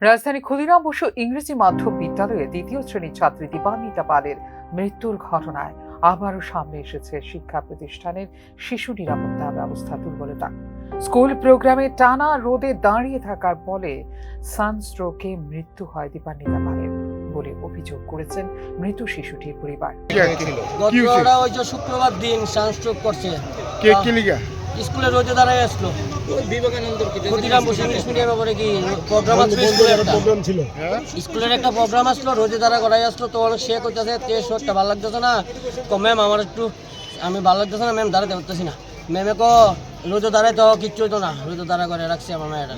রাজধানী ক্ষুদিরাম বসু ইংরেজি মাধ্যম বিদ্যালয়ে দ্বিতীয় শ্রেণির ছাত্রী দীপান্বিতা পালের মৃত্যুর ঘটনায় আবারও সামনে এসেছে শিক্ষা প্রতিষ্ঠানের শিশু নিরাপত্তা ব্যবস্থা দুর্বলতা। স্কুল প্রোগ্রামে টানা রোদে দাঁড়িয়ে থাকার ফলে সানস্ট্রোকে মৃত্যু হয় দীপান্বিতা পালের বলে অভিযোগ করেছেন মৃত শিশুটির পরিবার। কি হয়েছিল? কি হয়েছে? গতটা ওই যে শুক্রবার দিন সানস্ট্রোক করছে। স্কুলে রোজে দাঁড়ায় আসলো। ক্ষুদিরাম ইংলিশ মিডিয়ামের পরে কি প্রোগ্রাম আসলো স্কুলের একটা স্কুলের একটা প্রোগ্রাম আসলো রোজে দাঁড়া করাই আসলো তো সে করতেছে তে শোরটা ভালো লাগতেছে না। কো ম্যাম আমার একটু আমি ভালো লাগতেছে না ম্যাম দাঁড়াতে পারতেছি না। ম্যামে কো রোজে দাঁড়ায় তো কিচ্ছু হইতো না। রোজে দাঁড়া করে রাখছি আমার মেয়েটা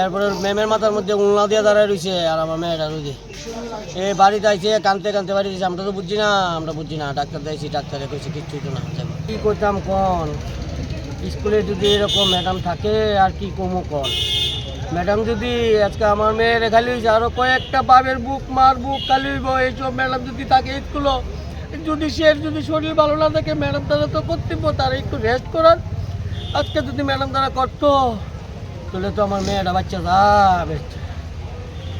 এরপরে ম্যামের মাথার মধ্যে উল্লা দিয়ে দাঁড়ায় রয়েছে আর আমার মেয়েটা রোজে। এ বাড়িতে আইছে কানতে কানতে বাড়ি আমরা তো বুঝছি না আমরা বুঝছি না। ডাক্তার দিয়েছি ডাক্তারে কইছে কিচ্ছু হইতো না। কি করতাম কোন? স্কুলে যদি এরকম ম্যাডাম থাকে আর কি কমু কর ম্যাডাম যদি আজকে আমার মেয়ের খালি হয়েছে আরও কয়েকটা বাবের বুক মার বুক খালি এইসব ম্যাডাম যদি থাকে স্কুলও যদি সে যদি শরীর ভালো না থাকে ম্যাডাম তারা তো কর্তব্য তারা একটু রেস্ট করার। আজকে যদি ম্যাডাম তারা করতো তাহলে তো আমার মেয়েটা বাচ্চা যাবে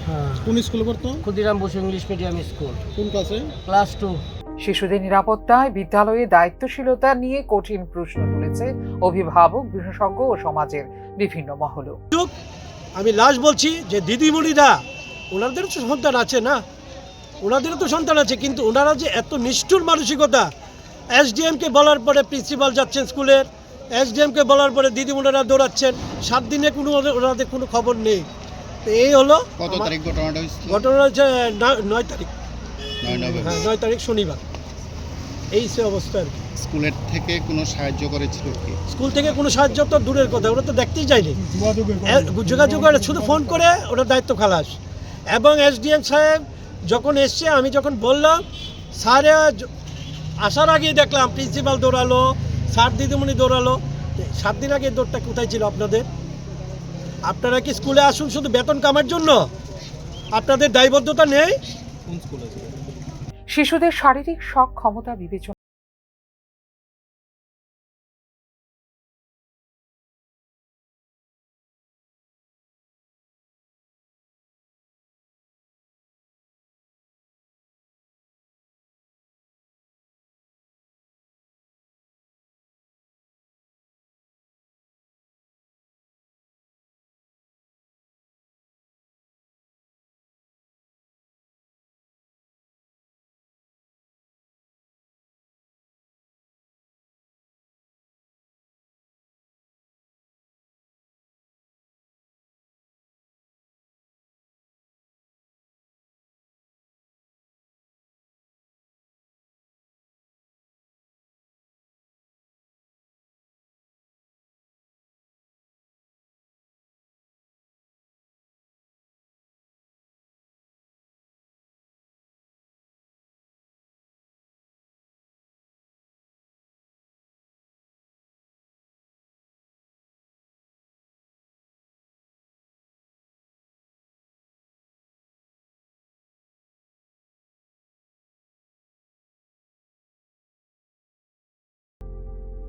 হ্যাঁ। কোন স্কুলে পড়তো? Khudiram Basu English medium school. কোন ক্লাসে? Class two. শিশুদের নিরাপত্তায় বিদ্যালয়ে দায়িত্বশীলতা নিয়ে কঠিন প্রশ্ন তুলেছে অভিভাবক বিশেষজ্ঞ ও সমাজের বিভিন্ন মহলও আমি লাস্ট বলছি যে দিদিমণিরা ওনাদেরও তো সন্তান আছে না? ওনাদেরও তো সন্তান আছে কিন্তু ওনারা যে এত নিষ্ঠুর মানসিকতা এসডিএমকে বলার পরে প্রিন্সিপাল যাচ্ছেন স্কুলের এসডিএমকে বলার পরে দিদিমণিরা দৌড়াচ্ছেন সাত দিনে কোনো ওনাদের কোনো খবর নেই। এই হলো ঘটনা হচ্ছে নয়- তারিখ। হ্যাঁ নয় তারিখ শনিবার। এই সে অবস্থা আর কি। স্কুলের থেকে কোনো সাহায্য করেছিল কি? স্কুল থেকে কোনো সাহায্য তো দূরের কথা ওরা তো দেখতেই চাইনি যোগাযোগ করে শুধু ফোন করে ওটা দায়িত্ব খালাস। এবং এসডিএম সাহেব যখন এসছে আমি যখন বললাম স্যার আসার আগেই দেখলাম প্রিন্সিপাল দৌড়ালো স্যার দিদিমণি দৌড়ালো। সাত দিন আগে দৌড়টা কোথায় ছিল আপনাদের? আপনারা কি স্কুলে আসুন শুধু বেতন কামার জন্য? আপনাদের দায়বদ্ধতা নেই? শিশুদের শারীরিক সক্ষমতা বিবেচনা